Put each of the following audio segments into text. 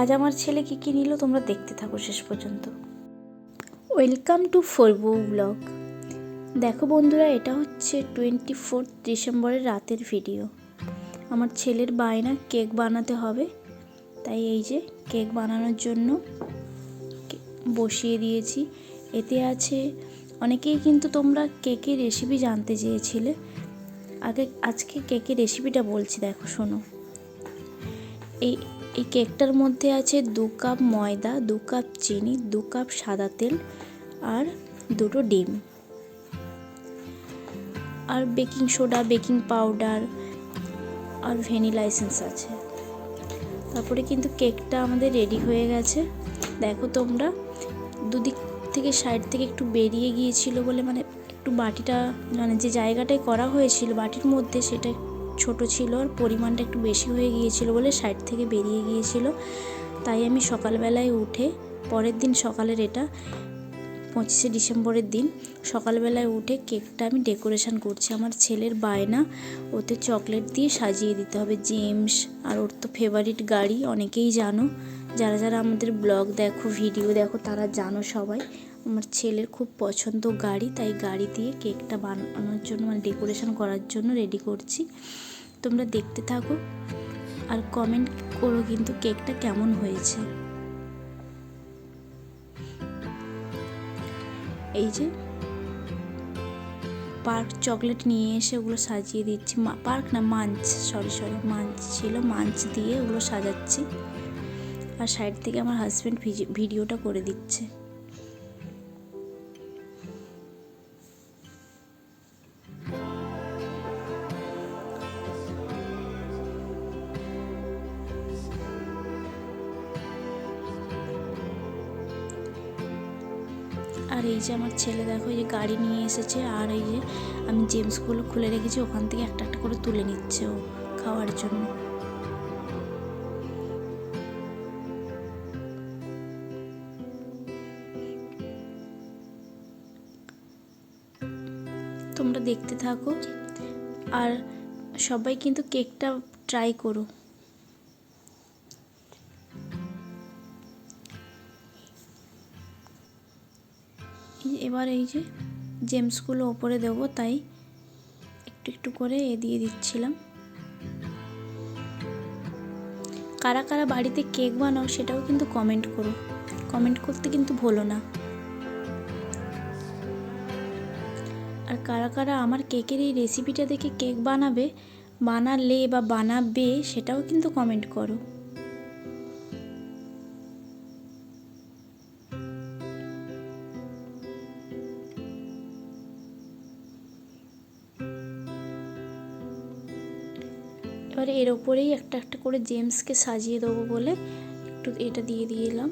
আজ আমার ছেলে কী কী নিল তোমরা দেখতে থাকো শেষ পর্যন্ত। ওয়েলকাম টু ফোরবো ব্লগ দেখো বন্ধুরা, এটা হচ্ছে টোয়েন্টি ফোর্থ ডিসেম্বরের রাতের ভিডিও আমার ছেলের বায়না কেক বানাতে হবে, তাই এই যে কেক বানানোর জন্য বসিয়ে দিয়েছি। এতে আছে, অনেকেই কিন্তু তোমরা কেকের রেসিপি জানতে চেয়েছিলে। আগে আজকে কেকের রেসিপিটা বলছি, দেখো শোনো। এই এই কেকটার মধ্যে আছে দু কাপ ময়দা, দু কাপ চিনি, দু কাপ সাদা তেল আর দুটো ডিম। আর বেকিং সোডা, বেকিং পাউডার আর ভ্যানিলা এসেন্স আছে। তারপরে কিন্তু কেকটা আমাদের রেডি হয়ে গেছে। দেখো তোমরা, দুদিক থেকে সাইড থেকে একটু বেরিয়ে গিয়েছিল বলে মানে একটু বাটিটা মানে যে জায়গাটায় করা হয়েছিল বাটির মধ্যে সেটা ছোট ছিল, আর পরিমাণটা একটু বেশি হয়ে গিয়েছিল বলে সাইড থেকে বেরিয়ে গিয়েছিল। তাই আমি সকালবেলায় উঠে, পরের দিন সকালের এটা, পঁচিশে ডিসেম্বরের দিন, সকালবেলায় উঠে কেকটা আমি ডেকোরেশন করছি। আমার ছেলের বায়না, ওতে চকলেট দিয়ে সাজিয়ে দিতে হবে। জেমস, আর ওর তো ফেভারিট গাড়ি, অনেকেই জানো। যারা যারা আমাদের ব্লগ দেখো, ভিডিও দেখো, তারা জানো সবাই। আমার ছেলের খুব পছন্দ গাড়ি, তাই গাড়ি দিয়ে কেকটা বানানোর জন্য মানে ডেকোরেশন করার জন্য রেডি করছি। তোমরা দেখতে থাকো আর কমেন্ট করো কিন্তু কেকটা কেমন হয়েছে। এই যে পার্ক চকলেট নিয়ে এসে ওগুলো সাজিয়ে দিচ্ছি। পার্ক না, মাঞ্চ সরি সরি মাঞ্চ ছিল। মাঞ্চ দিয়ে ওগুলো সাজাচ্ছি। আর সাইড থেকে আমার হাজব্যান্ড ভিডিওটা করে দিচ্ছে। যে আমার ছেলে দেখো যে গাড়ি নিয়ে এসেছে আর এই যে আমি জেমসগুলো খুলে রেখেছি, ওখান থেকে একটা একটা করে তুলে নিচ্ছে ও খাওয়ার জন্য। তোমরা দেখতে থাকো। আর সবাই কিন্তু কেকটা ট্রাই করো। এবার এই যে জেমসগুলো ওপরে দেবো, তাই একটু একটু করে এ দিয়ে দিচ্ছিলাম। কারা কারা বাড়িতে কেক বানাও সেটাও কিন্তু কমেন্ট করো। কমেন্ট করতে কিন্তু ভুলো না। আর কারা কারা আমার কেকের এই রেসিপিটা দেখে কেক বানাবে, বানালে বা বানাবে সেটাও কিন্তু কমেন্ট করো। এবারে এর ওপরেই একটা একটা করে জেমসকে সাজিয়ে দেবো বলে একটু এটা দিয়ে দিলাম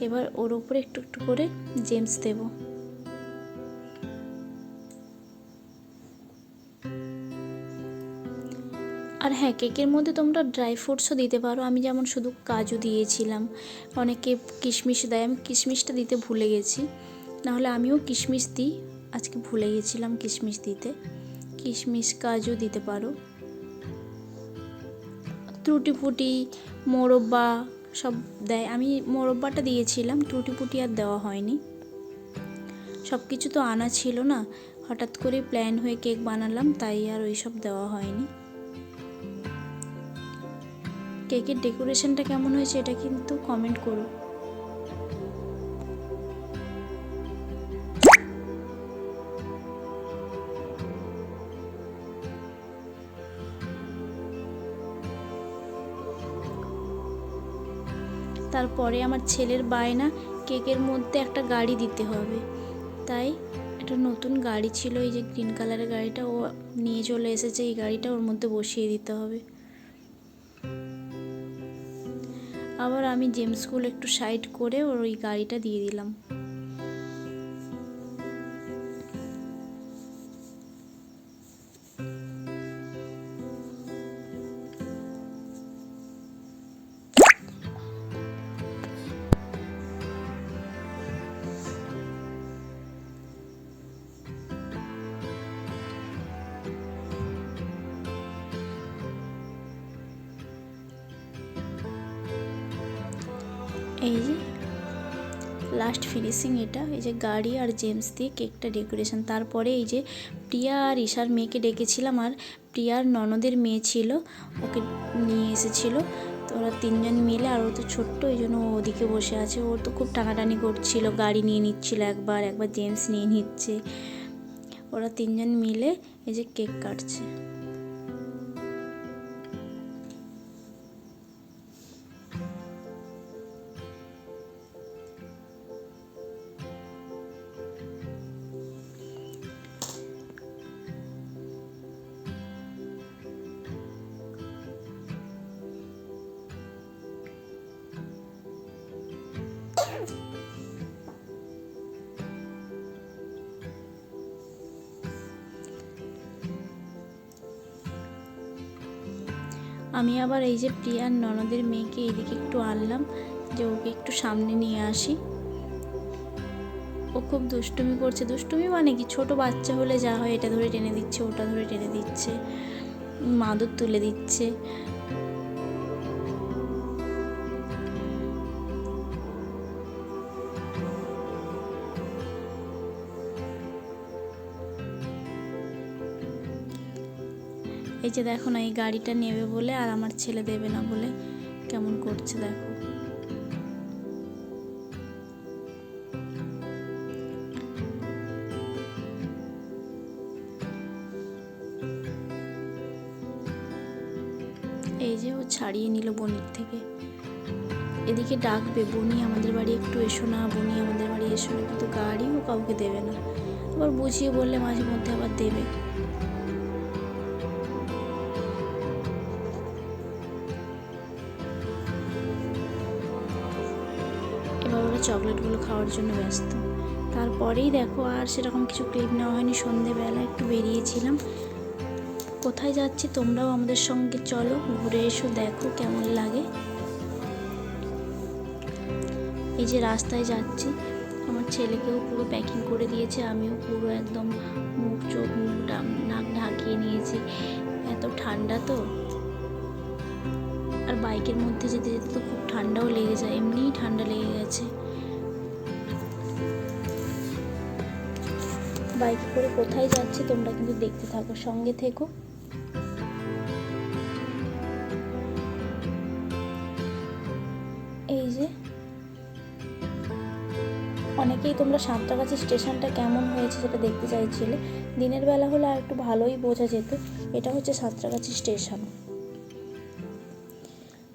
এবার ওর ওপরে একটু একটু করে জেমস দেব। আর হ্যাঁ কেকের মধ্যে তোমরা ড্রাই ফ্রুটসও দিতে পারো। আমি যেমন শুধু কাজু দিয়েছিলাম। অনেকে কিশমিশ দেয়। আমি কিশমিশটা দিতে ভুলে গেছি। নাহলে আমিও কিশমিশ দিই। আজকে ভুলে গেছিলাম কিশমিশ দিতে। কিশমিশ, কাজু দিতে পারো। ত্রুটি ফুটি মোরব্বা সব দেয়। আমি মোরব্বাটা দিয়েছিলাম ত্রুটি ফুটি আর দেওয়া হয়নি। সব কিছু তো আনা ছিল না। হঠাৎ করে প্ল্যান হয়ে কেক বানালাম, তাই আর ওই সব দেওয়া হয়নি। কেকের ডেকোরেশনটা কেমন হয়েছে এটা কিন্তু কমেন্ট করো। তারপরে আমার ছেলের বায়না কেকের মধ্যে একটা গাড়ি দিতে হবে। তাই একটা নতুন গাড়ি ছিল, এই যে গ্রিন কালারের গাড়িটা, ও নিয়ে চলে এসেছে, এই গাড়িটা ওর মধ্যে বসিয়ে দিতে হবে। আবার আমি জেমসগুলো একটু সাইড করে ওর ওই গাড়িটা দিয়ে দিলাম। ফিনিশিং এটা, এই যে গাড়ি আর জেমস দিয়ে কেকটা ডেকোরেশন। তারপরে এই যে প্রিয়া আর ঈশার মেয়েকে ডেকেছিলাম আর প্রিয়ার ননদের মেয়ে ছিল, ওকে নিয়ে এসেছিল। তো ওরা তিনজন মিলে আর ও তো ছোট্ট ওই জন্য ওদিকে বসে আছে। ওর তো খুব টানাটানি করছিল, গাড়ি নিয়ে নিচ্ছিল একবার একবার জেমস নিয়ে নিচ্ছে। ওরা তিনজন মিলে এই যে কেক কাটছে। আবার এই যে প্রিয়ার ননদের মেয়েকে এদিকে একটু আনলাম, যে ওকে একটু সামনে নিয়ে আসি। ও খুব দুষ্টুমি করছে। দুষ্টুমি মানে কি? ছোট বাচ্চা হলে যা হয়, এটা ধরে টেনে দিচ্ছে, ওটা ধরে টেনে দিচ্ছে, মাদুর তুলে দিচ্ছে। যে দেখো না, এই গাড়িটা নেবে বলে আর আমার ছেলে দেবে না বলে কেমন করছে দেখো। এই যে ও ছাড়িয়ে নিল বনির থেকে। এদিকে ডাকবে বনি আমাদের বাড়ি একটু এসো না বনি আমাদের বাড়ি এসো না। কিন্তু গাড়িও কাউকে দেবে না। আবার বুঝিয়ে বললে মাঝে মধ্যে আবার দেবে। চকলেটগুলো খাওয়ার জন্য ব্যস্ত। তারপরেই দেখো আর সেরকম কিছু ক্লিপ নেওয়া হয়নি। সন্ধেবেলা একটু বেরিয়েছিলাম। কোথায় যাচ্ছি তোমরাও আমাদের সঙ্গে চলো, ঘুরে এসো, দেখো কেমন লাগে। এই যে রাস্তায় যাচ্ছি, আমার ছেলেকেও পুরো প্যাকিং করে দিয়েছে, আমিও পুরো একদম মুখ, চোখ, মুখ নাক ঢাকিয়ে নিয়েছি। এত ঠান্ডা তো। আর বাইকের মধ্যে যেতে যেতে তো খুব ঠান্ডাও লেগে যায়, এমনিই ঠান্ডা লেগে গেছে। বাইকে করে কোথায় যাচ্ছি তোমরা কিন্তু দেখতে থাকো, সঙ্গে থেকো। এই যে, অনেকেই তোমরা সাঁতরাগাছি স্টেশনটা কেমন হয়েছে সেটা দেখতে চাইছিলে। দিনের বেলা হলে আর একটু ভালোই বোঝা যেত, এটা হচ্ছে সাঁতরাগাছি স্টেশন।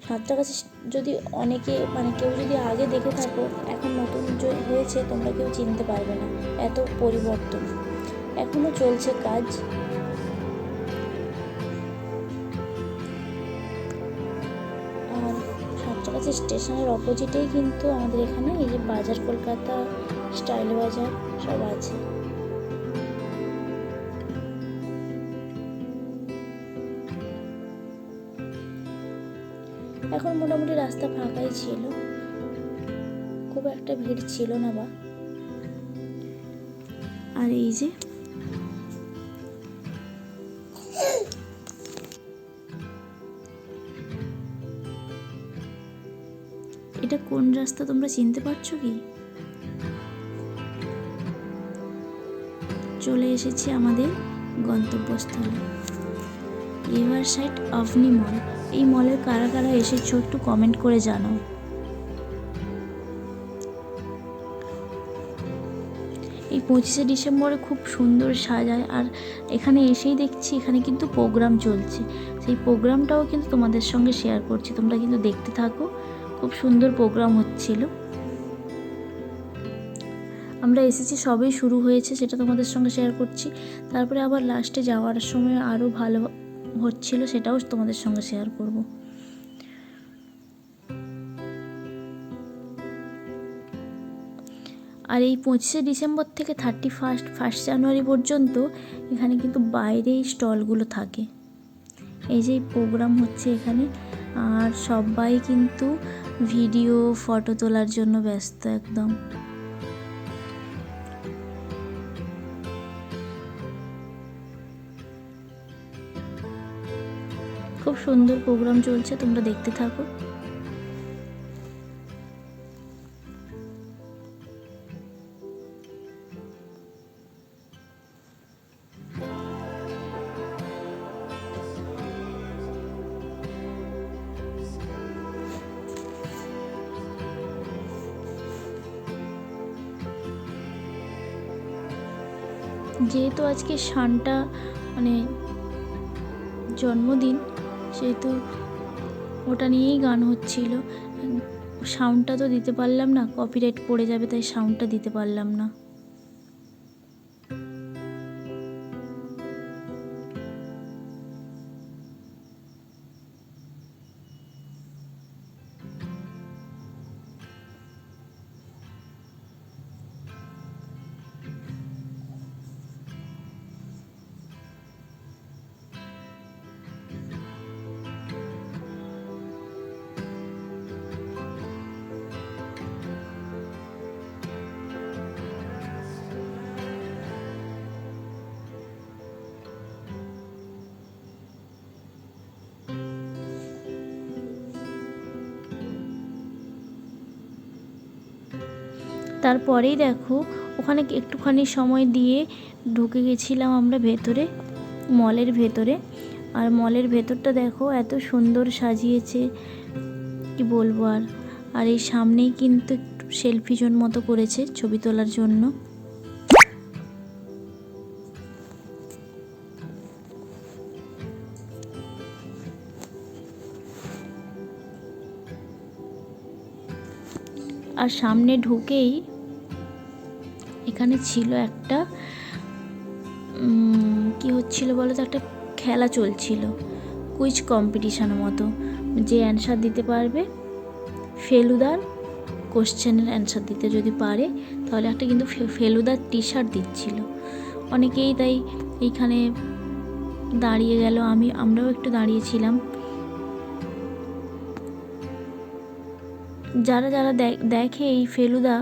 সাঁতরাগাছি যদি অনেকে মানে কেউ যদি আগে দেখে থাকো, এখন নতুন হয়েছে, তোমরা কেউ চিনতে পারবে না, এত পরিবর্তন। এখনও চলছে কাজ। আর সাঁতরাগাছি স্টেশনের অপোজিটেই কিন্তু আমাদের এখানে এই যে বাজার, কলকাতা, স্টাইল বাজার সব আছে। এখন মোটামুটি রাস্তা ফাঁকাই ছিল। খুব একটা ভিড় ছিল না বা। আর এই যে রাস্তা তোমরা চিনতে পারছ কি? চলে এসেছি আমাদের গন্তব্যস্থলে। River side Avani mall. এই মলের কারা কারা এসেছ একটু কমেন্ট করে জানাও। এই পঁচিশে ডিসেম্বরে খুব সুন্দর সাজায় আর এখানে এসেই দেখছি এখানে কিন্তু প্রোগ্রাম চলছে। সেই প্রোগ্রামটাও কিন্তু তোমাদের সঙ্গে শেয়ার করছি। তোমরা কিন্তু দেখতে থাকো। খুব সুন্দর প্রোগ্রাম হচ্ছিল। আমরা এসেছি, সবেই শুরু হয়েছে, সেটা তোমাদের সঙ্গে শেয়ার করছি। তারপরে আবার লাস্টে যাওয়ার সময় আরও ভালো হচ্ছিল, সেটাও তোমাদের সঙ্গে শেয়ার করব। আর এই পঁচিশে ডিসেম্বর থেকে থার্টি ফার্স্ট ফার্স্ট জানুয়ারি পর্যন্ত এখানে কিন্তু বাইরেই স্টলগুলো থাকে। এই যে প্রোগ্রাম হচ্ছে এখানে, আর সবাই কিন্তু ভিডিও ফটো তোলার জন্য ব্যস্ত একদম। খুব সুন্দর প্রোগ্রাম চলছে তোমরা দেখতে থাকো। আজকে শানটা মানে জন্মদিন, সেহেতু ওটা নিয়েই গান হচ্ছিল। সাউন্ডটা তো দিতে পারলাম না কপিরাইট পড়ে যাবে, তাই সাউন্ডটা দিতে পারলাম না। তারপরেই দেখো, ওখানে একটুখানি সময় দিয়ে ঢুকে গেছিলাম আমরা ভেতরে, মলের ভেতরে। আর মলের ভেতরটা দেখো, এত সুন্দর সাজিয়েছে, কি বলব আর। আর এই সামনেই কিন্তু একটু সেলফি জোন মতো করেছে ছবি তোলার জন্য। আর সামনে ঢুকেই এখানে ছিল একটা কি হচ্ছিল বলো তো? একটা খেলা চলছিল কুইজ কম্পিটিশনের মতো। যে অ্যান্সার দিতে পারবে, ফেলুদার কোশ্চেনের অ্যান্সার দিতে যদি পারে, তাহলে একটা কিন্তু ফেলুদার টি শার্ট দিচ্ছিল। অনেকেই তাই এইখানে দাঁড়িয়ে গেল, আমি, আমরাও একটু দাঁড়িয়েছিলাম। যারা যারা দেখে এই ফেলুদা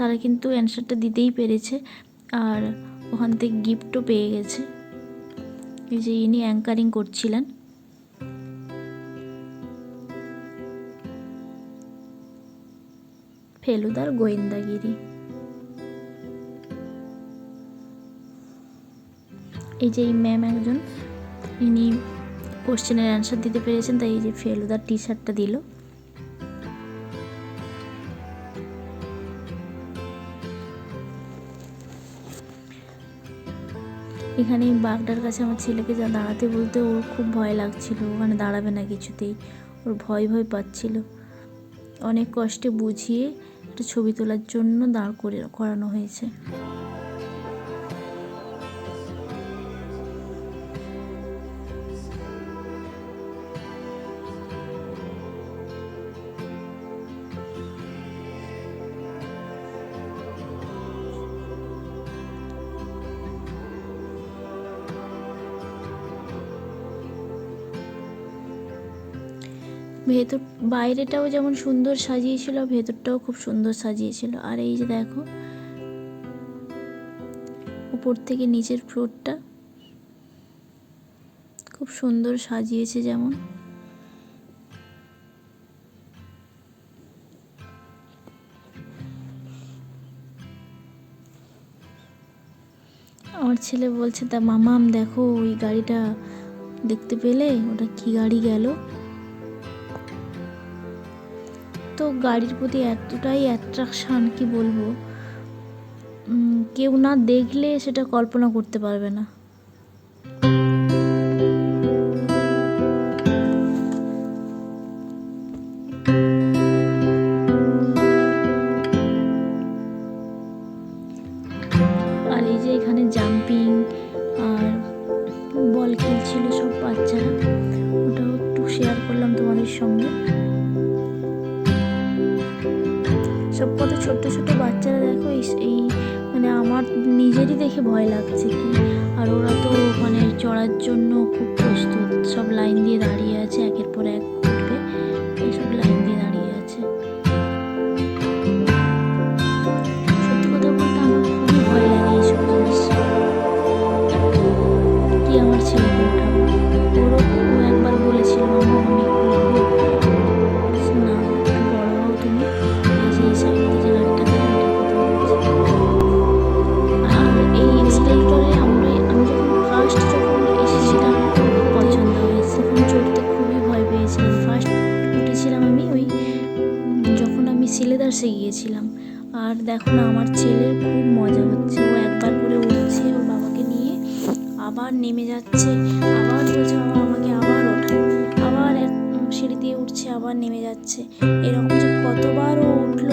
তারা কিন্তু অ্যান্সারটা দিতেই পেরেছে আর ওখান থেকে গিফটও পেয়ে গেছে। এই যে ইনি অ্যাঙ্কারিং করছিলেন। ফেলুদার গোয়েন্দাগিরি। এই যে এই ম্যাম একজন, ইনি কোশ্চেনের অ্যান্সার দিতে পেরেছেন, তাই এই যে ফেলুদার টি শার্টটা দিল। এখানে বাঘটার কাছে আমার ছেলেকে যা দাঁড়াতে বলতে ওর খুব ভয় লাগছিল, ওখানে দাঁড়াবে না কিছুতেই। ওর ভয় ভয় পাচ্ছিল। অনেক কষ্টে বুঝিয়ে একটা ছবি তোলার জন্য দাঁড় করে করানো হয়েছে। ভেতর, বাইরেটাও যেমন সুন্দর সাজিয়েছিল, ভেতরটাও খুব সুন্দর সাজিয়েছিল। আর এই যে দেখো, উপর থেকে নিচের ফ্লোরটা খুব সুন্দর সাজিয়েছে যেমন। আমার ছেলে বলছে, তা মামাম, দেখো ওই গাড়িটা দেখতে পেলে? ওটা কি গাড়ি গেল? তো গাড়ির প্রতি এতটাই অ্যাট্রাকশান কি বলব? কেউ না দেখলে সেটা কল্পনা করতে পারবে না। আমার নিজেরই দেখে ভয় লাগছে কি? আর ওরা তো মানে চড়ার জন্য খুব প্রস্তুত। সব লাইন দিয়ে দাঁড়িয়ে আছে, একের পর এক সিলেদার্সে গিয়েছিলাম। আর দেখো না, আমার ছেলের খুব মজা হচ্ছে। ও একবার করে উঠছে ওর বাবাকে নিয়ে। আবার নেমে যাচ্ছে। আবার বলছে আমাকে আবার ওঠা। আবার এক সিঁড়ি দিয়ে উঠছে, আবার নেমে যাচ্ছে। এরকম যে কতবার ও উঠল।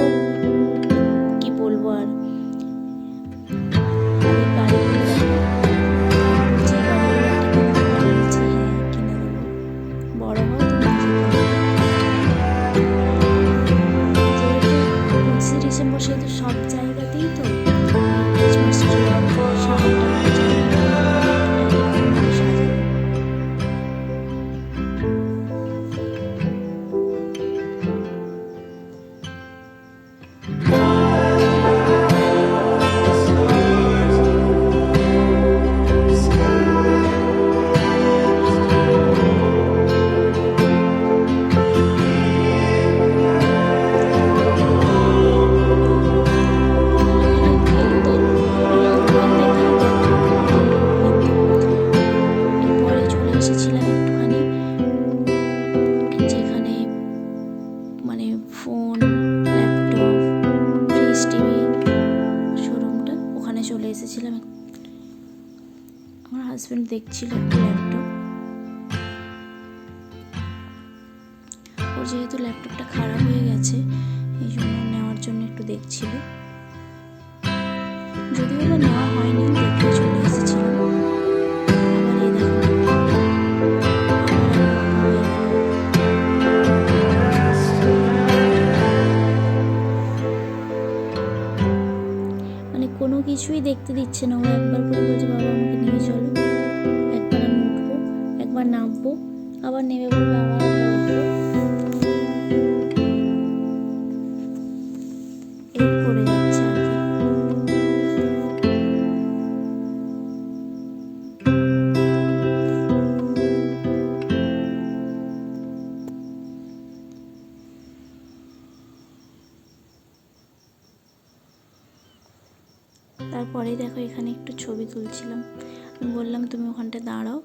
বললাম, তুমি ওখানটা দাঁড়াও।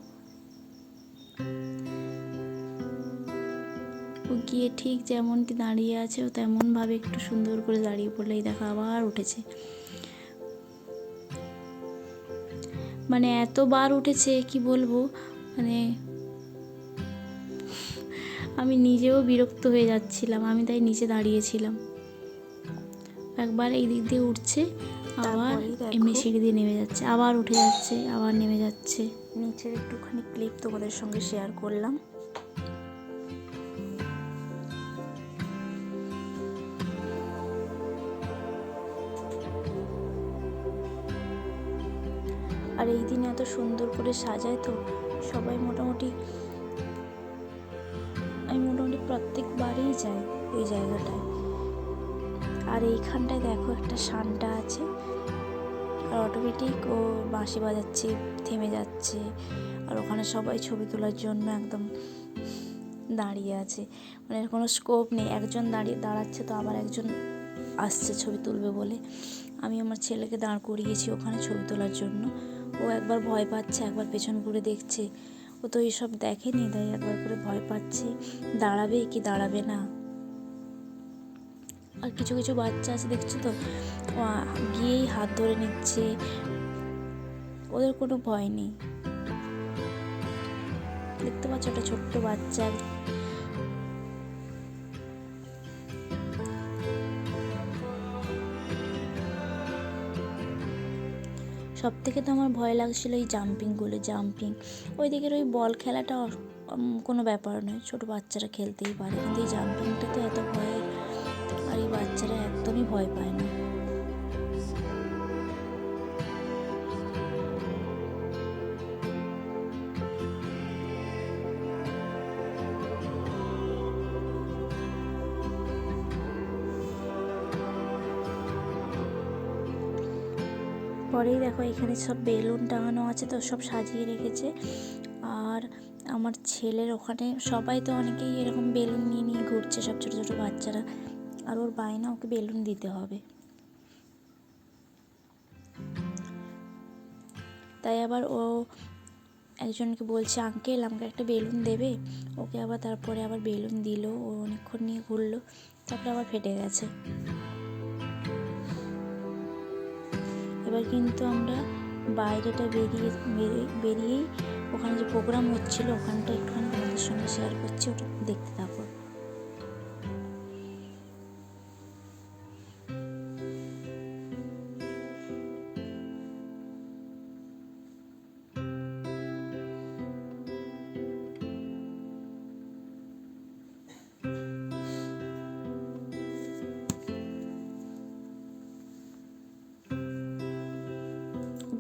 ও গিয়ে ঠিক যেমনটি দাঁড়িয়ে আছে, ও তেমনভাবে একটু সুন্দর করে দাঁড়িয়ে পড়লে এই দেখো আবার উঠেছে। মানে এতবার উঠেছে, কি বলব? মানে আমি নিজেও বিরক্ত হয়ে যাচ্ছিলাম, আমি তাই নিচে দাঁড়িয়েছিলাম। একবার এই দিক দিয়ে উঠছে আবার এমনি সিঁড়ি দিয়ে নেমে যাচ্ছে আবার উঠে যাচ্ছে আবার নেমে যাচ্ছে। নিচের একটুখানি ক্লিপ তোমাদের সঙ্গে শেয়ার করলাম। আর এই দিন এত সুন্দর করে সাজায় তো সবাই মোটামুটি আমি মোটামুটি প্রত্যেকবারই যাই ওই জায়গাটায়। আর এইখানটায় দেখো একটা শানটা আছে। আর অটোমেটিক ও বাঁশি বাজাচ্ছে, থেমে যাচ্ছে। আর ওখানে সবাই ছবি তোলার জন্য একদম দাঁড়িয়ে আছে। মানে কোনো স্কোপ নেই। একজন দাঁড়িয়ে দাঁড়াচ্ছে তো আবার একজন আসছে ছবি তুলবে বলে। আমি আমার ছেলেকে দাঁড় করিয়েছি ওখানে ছবি তোলার জন্য। ও একবার ভয় পাচ্ছে, একবার পেছন ঘুরে দেখছে। ও তো এইসব দেখেনি, তাই একবার করে ভয় পাচ্ছে। দাঁড়াবে কি দাঁড়াবে না? আর কিছু কিছু বাচ্চা আছে, দেখছ তো? গিয়েই হাত ধরে নিচ্ছে। ওদের কোনো ভয় নেই। দেখতে পাচ্ছ একটা ছোট্ট বাচ্চা। সব থেকে তো আমার ভয় লাগছিল এই জাম্পিংগুলো জাম্পিং ওই দিকের ওই বল খেলাটা কোনো ব্যাপার নয়। ছোটো বাচ্চারা খেলতেই পারে, কিন্তু এই জাম্পিংটা তো এত ভয়ের। বাচ্চারা একদমই ভয় পায় না। পরেই দেখো এখানে সব বেলুন টাঙানো আছে, তো সব সাজিয়ে রেখেছে। আর আমার ছেলের ওখানে সবাই তো অনেকেই এরকম বেলুন নিয়ে নিয়ে ঘুরছে, সব ছোটো ছোটো বাচ্চারা। আর ওর বায়না ওকে বেলুন দিতে হবে। তাই আবার ও একজনকে বলছে, আঙ্কেল, আমাকে একটা বেলুন দেবে? ওকে আবার তারপরে আবার বেলুন দিল, ও অনেকক্ষণ নিয়ে ঘুরলো, তারপরে আবার ফেটে গেছে। এবার কিন্তু আমরা বাইরেটা বেরিয়ে, বেরিয়ে- বেরিয়েই ওখানে যে প্রোগ্রাম হচ্ছিল, ওখানটা একটুখানি তোমাদের সঙ্গে শেয়ার করছি, ওটা দেখতে থাকো।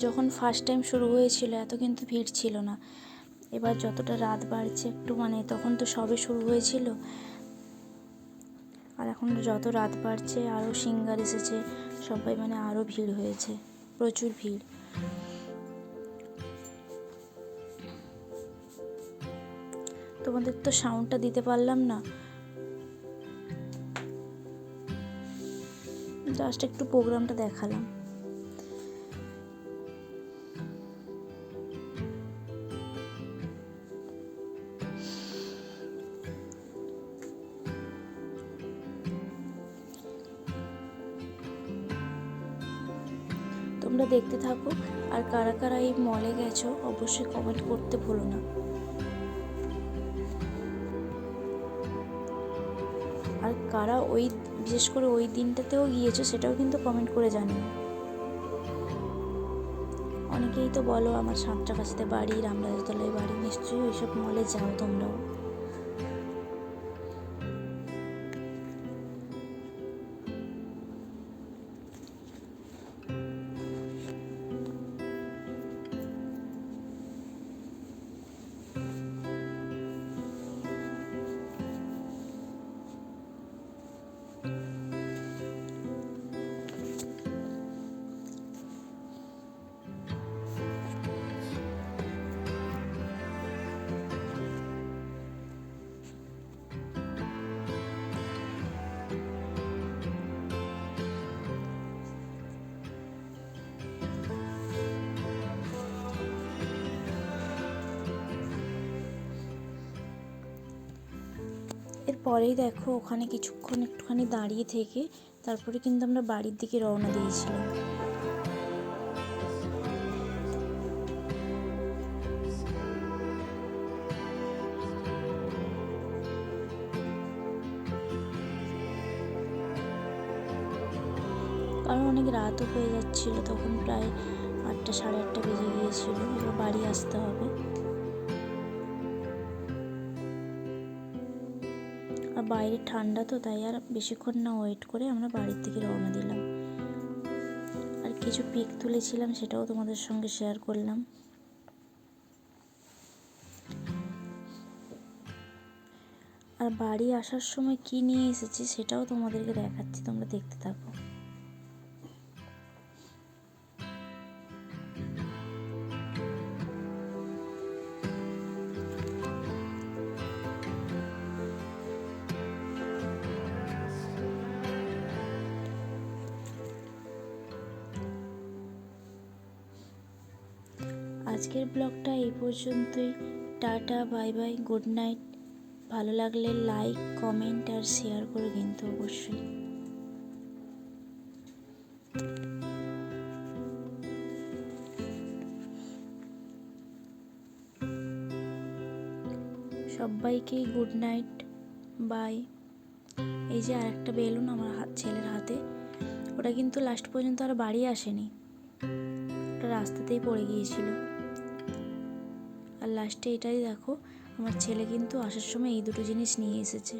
যখন ফার্স্ট টাইম শুরু হয়েছিল, এত কিন্তু ভিড় ছিল না। এবার যতটা রাত বাড়ছে একটু মানে তখন তো সবে শুরু হয়েছিল। আর এখন যত রাত বাড়ছে আরও সিঙ্গার এসেছে, সবাই মানে আরও ভিড় হয়েছে, প্রচুর ভিড়। তোমাদের তো সাউন্ডটা দিতে পারলাম না। জাস্ট একটু প্রোগ্রামটা দেখালাম। তোমরা দেখতে থাকো। আর কারা কারা এই মলে গেছো, অবশ্যই কমেন্ট করতে ভুলো না। আর কারা ওই, বিশেষ করে ওই দিনটাতেও গিয়েছো, সেটাও কিন্তু কমেন্ট করে জানিও। অনেকেই তো বলো, আমার সাঁতরাগাছিতে বাড়ি, রামরাজতলায় বাড়ি, নিশ্চয়ই ওইসব মলে যাও তোমরাও। এরপরেই দেখো ওখানে কিছুক্ষণ একটুখানি দাঁড়িয়ে থেকে তারপরে কিন্তু আমরা বাড়ির দিকে রওনা দিয়েছিলাম। কারণ অনেক রাতও হয়ে যাচ্ছিল, তখন প্রায় আটটা, সাড়ে আটটা বেজে গিয়েছিল। এবার বাড়ি আসতে হবে। বাইরে ঠান্ডা তো, তাই আর বেশিক্ষণ না ওয়েট করে আমরা বাড়ির থেকে রওনা দিলাম। আর কিছু পিক তুলেছিলাম, সেটাও তোমাদের সঙ্গে শেয়ার করলাম। আর বাড়ি আসার সময় কি নিয়ে এসেছি, সেটাও তোমাদেরকে দেখাচ্ছি, তোমরা দেখতে থাকো। আজকের ব্লগটা এই পর্যন্তই। Tata, bye bye, good night. ভালো লাগলে লাইক, কমেন্ট আর শেয়ার করে কিন্তু অবশ্যই। সবাইকেই গুড নাইট, বাই। এই যে আর একটা বেলুন আমার হাত, ছেলের হাতে। ওটা কিন্তু লাস্ট পর্যন্ত আর বাড়ি আসেনি। ওটা রাস্তাতেই পড়ে গিয়েছিল। লাস্টে এটাই দেখো আমার ছেলে কিন্তু আসার সময় এই দুটো জিনিস নিয়ে এসেছে।